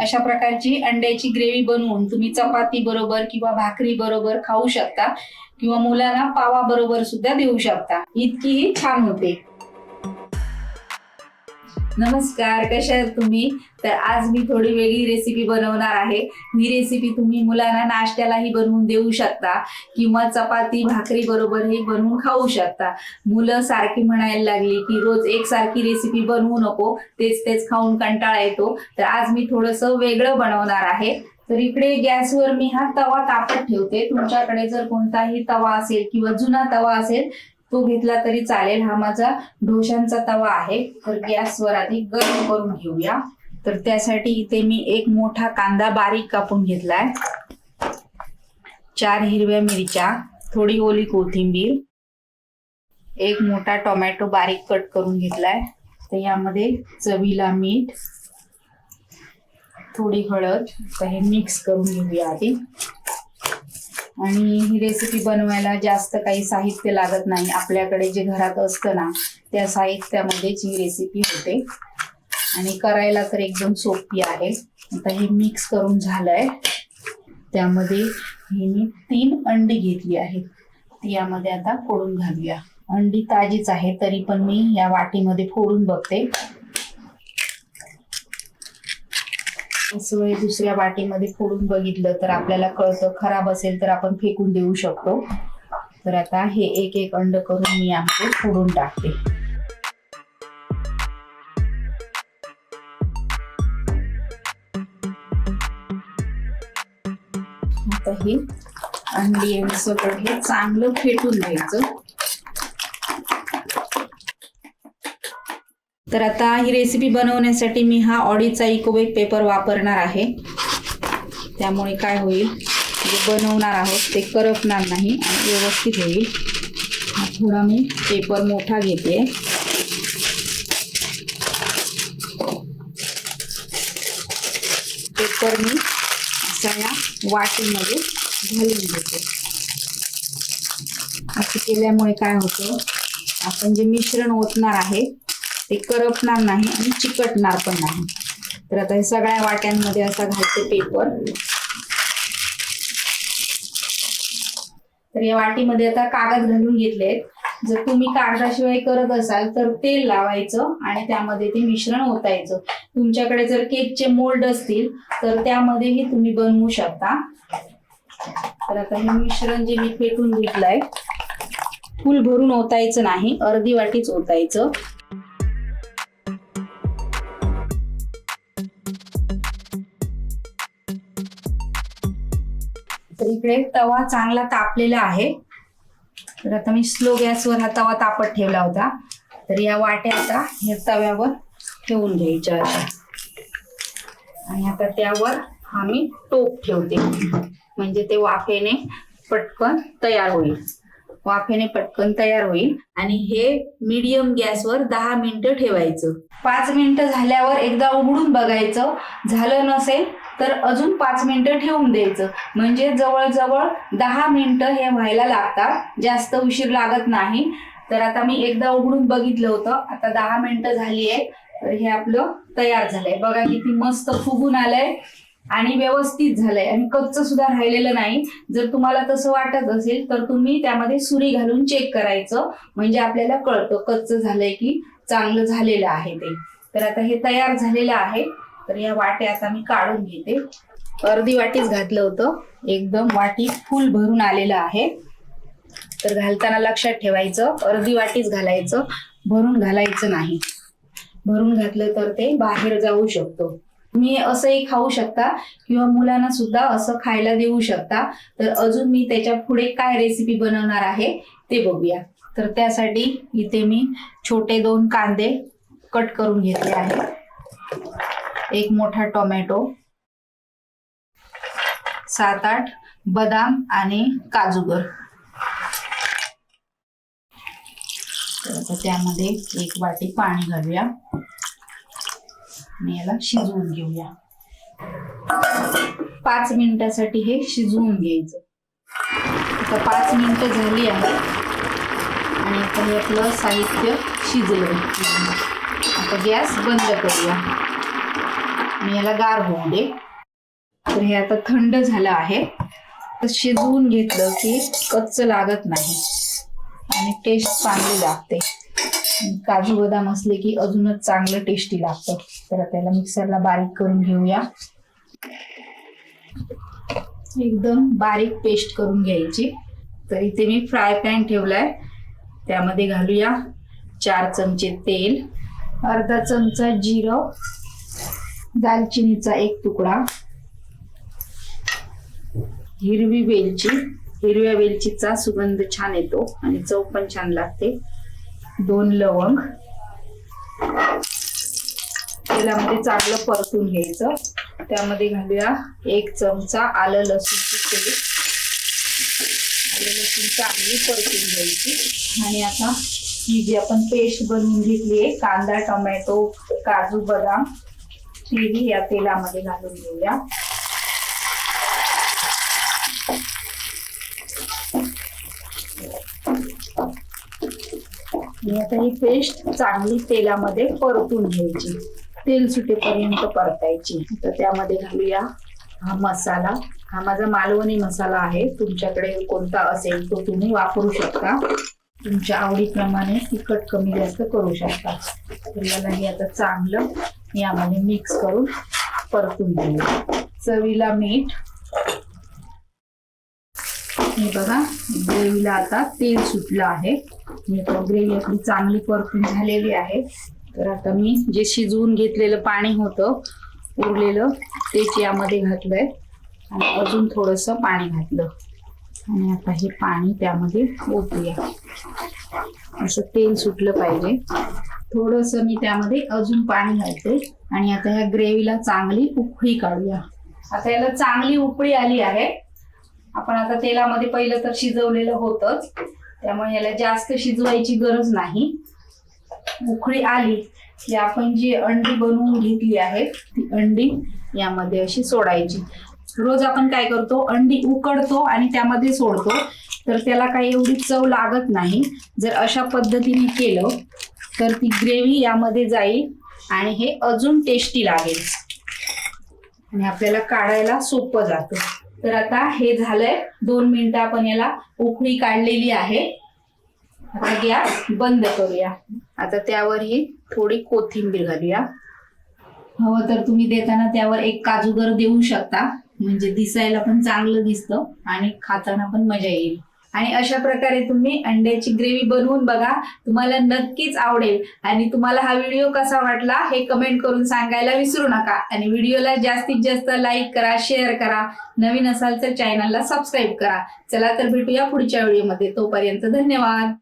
अशा प्रकारची अंड्याची ग्रेव्ही बनवून तुम्ही चपाती बरोबर किंवा भाकरी बरोबर खाऊ शकता किंवा मुलांना पावा बरोबर सुद्धा देऊ शकता. इतकीही छान होते. नमस्कार कशा आहात तुम्ही? तर आज मी थोडी वेगळी रेसिपी बनवणार आहे. ही रेसिपी तुम्ही मुलांना नाश्त्यालाही बनवून देऊ शकता किंवा चपाती भाकरी बरोबरही बनवून खाऊ शकता. मुलं सारखी म्हणायला लागली की रोज एकसारखी रेसिपी बनवू नको. तेच तेच खाऊन कंटाळा येतो. तर आज मी थोडंसं वेगळं बनवणार आहे. तर इकडे गॅसवर मी हा तवा तापत ठेवते. तुमच्याकडे जर कोणताही तवा असेल किंवा जुना तवा असेल तो घेतला तरी चालेल. हा माझा ढोशांचा तवा आहे. तर गॅसवर आधी गरम करून घेऊया. तर त्यासाठी इथे मी एक मोठा कांदा बारीक कापून घेतलाय. चार हिरव्या मिरच्या थोडी ओली कोथिंबीर एक मोठा टोमॅटो बारीक कट करून घेतलाय. तर यामध्ये चवीला मीठ थोडी हळद हे मिक्स करून घेऊया आधी. आणि ही रेसिपी बनवायला जास्त काही साहित्य लागत नाही. आपल्याकडे जे घरात असतं ना त्या साहित्यामध्येच ही रेसिपी होते. आणि करायला तर एकदम सोपी आहे. आता हे मिक्स करून झालंय. त्यामध्ये ही मी तीन अंडी घेतली आहेत. ती यामध्ये आता फोडून घालूया. अंडी ताजीच आहे तरी पण मी या वाटीमध्ये फोडून बघते. असं हे दुसऱ्या वाटीमध्ये फोडून बघितलं तर आपल्याला कळतं खराब असेल तर आपण फेकून देऊ शकतो. तर आता हे एक एक अंड करून मी आमचे फोडून टाकते. आता हे अंडी आणि सगळं हे चांगलं फेटून घ्यायचं. तर आता ही रेसिपी बनवण्यासाठी मी हा ऑडीचा इकोबेक पेपर वापरणार आहे. त्यामुळे काय होईल? जे बनवणार आहोत ते करपणार नाही आणि व्यवस्थित होईल. हा थोडा मी पेपर मोठा घेते. पेपर मी असा या वाटीमध्ये घालून घेते. असं केल्यामुळे काय होतं? आपण जे मिश्रण ओतणार आहे ते करपणार नाही आणि चिकटणार पण नाही. तर आता हे सगळ्या वाट्यांमध्ये असा घालते पेपर तर या वाटीमध्ये आता कागद घालून घेतले जर तुम्ही कागदाशिवाय करत असाल तर तेल लावायचं आणि त्यामध्ये ते मिश्रण ओतायचं. तुमच्याकडे जर केकचे मोल्ड असतील तर त्यामध्येही तुम्ही बनवू शकता. तर आता हे मिश्रण जे मी फेटून घेतलंय फुल भरून ओतायचं नाही अर्धी वाटीच ओतायचं. तर इकडे तवा चांगला तापलेला आहे. तर आता मी स्लो गॅसवर हा तवा तापत ठेवला होता. तर या वाट्या आता या तव्यावर ठेवून घ्यायच्या अशा. आणि आता त्यावर आम्ही टोप ठेवते. म्हणजे ते वाफेने पटकन तयार होईल. वाफेने पटकन तयार होईल. आणि हे मीडियम गॅसवर दहा मिनिटं ठेवायचं. पाच मिनिटं झाल्यावर एकदा उघडून बघायचं. झालं नसेल तर अजून पाच मिनिटं ठेवून द्यायचं. म्हणजे जवळजवळ दहा मिनिटं हे व्हायला लागतात. जास्त उशीर लागत नाही. तर आता मी एकदा उघडून बघितलं होतं. आता दहा मिनिटं झाली आहे तर हे आपलं तयार झालंय. बघा किती मस्त फुगून आलंय आणि व्यवस्थित झालंय. आणि कच्च सुद्धा राहिलेलं नाही. जर तुम्हाला तसं वाटत असेल तर तुम्ही त्यामध्ये सुरी घालून चेक करायचं. म्हणजे आपल्याला कळतं कच्चं झालंय की चांगलं झालेलं आहे ते. तर आता हे तयार झालेलं आहे. तर या वाट्या आता मी काढून घेते. अर्धी वाटीच घातलं होतं. एकदम वाटी फुल भरून आलेलं आहे. तर घालताना लक्षात ठेवायचं अर्धी वाटीच घालायचं भरून घालायचं नाही. भरून घातलं तर ते बाहेर जाऊ शकतो. तुम्ही असंही खाऊ शकता किंवा मुलांना सुद्धा असं खायला देऊ शकता. तर अजून मी त्याच्या पुढे काय रेसिपी बनवणार आहे ते बघूया. तर त्यासाठी इथे मी छोटे दोन कांदे कट करून घेतले आहेत. एक मोठा टोमॅटो. सात आठ बदाम आणि काजूगर त्यामध्ये एक वाटी पाणी घालूया. आणि याला शिजवून घेऊया. पाच मिनिटासाठी हे शिजवून घ्यायचं. आता पाच मिनिटं झाली आहे आणि आता हे आपलं साहित्य शिजलं. आता गॅस बंद करूया. आणि याला गार होऊ दे. तर हे आता थंड झालं आहे. तर शिजवून घेतलं की कच्च लागत नाही. आणि टेस्ट चांगली लागते. काजू बदाम असले की अजूनच चांगलं टेस्टी लागतं. तर त्याला मिक्सरला बारीक करून घेऊया. एकदम बारीक पेस्ट करून घ्यायची. तर इथे मी फ्राय पॅन ठेवलाय. त्यामध्ये घालूया चार चमचे तेल. अर्धा चमचा जिरं. दालचिनीचा एक तुकडा. हिरवी वेलची हिरव्या वेलचीचा सुगंध छान येतो आणि चव पण छान लागते. दोन लवंग. तेलामध्ये चांगलं परतून घ्यायचं. त्यामध्ये घालूया एक चमचा आलं लसूणची पेस्ट. आलं लसूण चांगली परतून घ्यायची. आणि आता ही जी आपण पेस्ट बनवून घेतली आहे कांदा टोमॅटो काजू बदाम तीही या तेलामध्ये घालून घेऊया. आणि आता ही पेस्ट चांगली तेलामध्ये परतून घ्यायची. तेल सुटेपर्यंत परतायची. तर त्यामध्ये घालूया हा मसाला. हा माझा मालवणी मसाला आहे. तुमच्याकडे कोणता असेल तो तुम्ही वापरू शकता. तुमच्या आवडीप्रमाणे तिखट कमी जास्त करू शकता. तर याला हे आता चांगलं यामध्ये मिक्स करून परतून देऊ चवीला मीठ. हे बघा ग्रेव्हीला आता तेल सुटलं आहे. मी आता ग्रेव्ही आपली चांगली परतून झालेली आहे. तर आता मी जे शिजवून घेतलेलं पाणी होतं उरलेलं तेच यामध्ये घातलंय. आणि अजून थोडंसं पाणी घातलं. आणि आता हे पाणी त्यामध्ये ओतूया. असं तेल सुटलं पाहिजे. थोडस मी त्यामध्ये अजून पाणी घालते. आणि आता ह्या ग्रेव्हीला चांगली उकळी काढूया. आता याला चांगली उकळी आली आहे. आपण आता तेलामध्ये पहिलं तर शिजवलेलं होतच. त्यामुळे याला जास्त शिजवायची गरज नाही. उकळी आली की आपण जी अंडी बनवून घेतली आहे ती अंडी यामध्ये अशी सोडायची. रोज आपण काय करतो? अंडी उकडतो आणि त्यामध्ये सोडतो. तर त्याला काही एवढी चव लागत नाही. जर अशा पद्धतीने केलं तर ती ग्रेव्ही यामध्ये जाईल आणि हे अजून टेस्टी लागेल. आणि आपल्याला काढायला सोपं जातं. तर आता हे झालंय. दोन मिनिटं आपण याला उकळी काढलेली आहे. आता गॅस बंद करूया. आता त्यावर ही थोडी कोथिंबीर घालूया. हवं तर तुम्ही देताना त्यावर एक काजूगर देऊ शकता. म्हणजे दिसायला पण चांगलं दिसतं आणि खाताना पण मजा येईल. आणि अशा प्रकारे तुम्ही अंड्याची ग्रेव्ही बनवून बघा. तुम्हाला नक्कीच आवडेल. आणि तुम्हाला हा व्हिडिओ कसा वाटला हे कमेंट करून सांगायला विसरू नका. आणि व्हिडिओला जास्तीत जास्त लाईक करा शेअर करा. नवीन असाल तर चॅनलला सबस्क्राईब करा. चला तर भेटूया पुढच्या व्हिडिओमध्ये. तोपर्यंत धन्यवाद.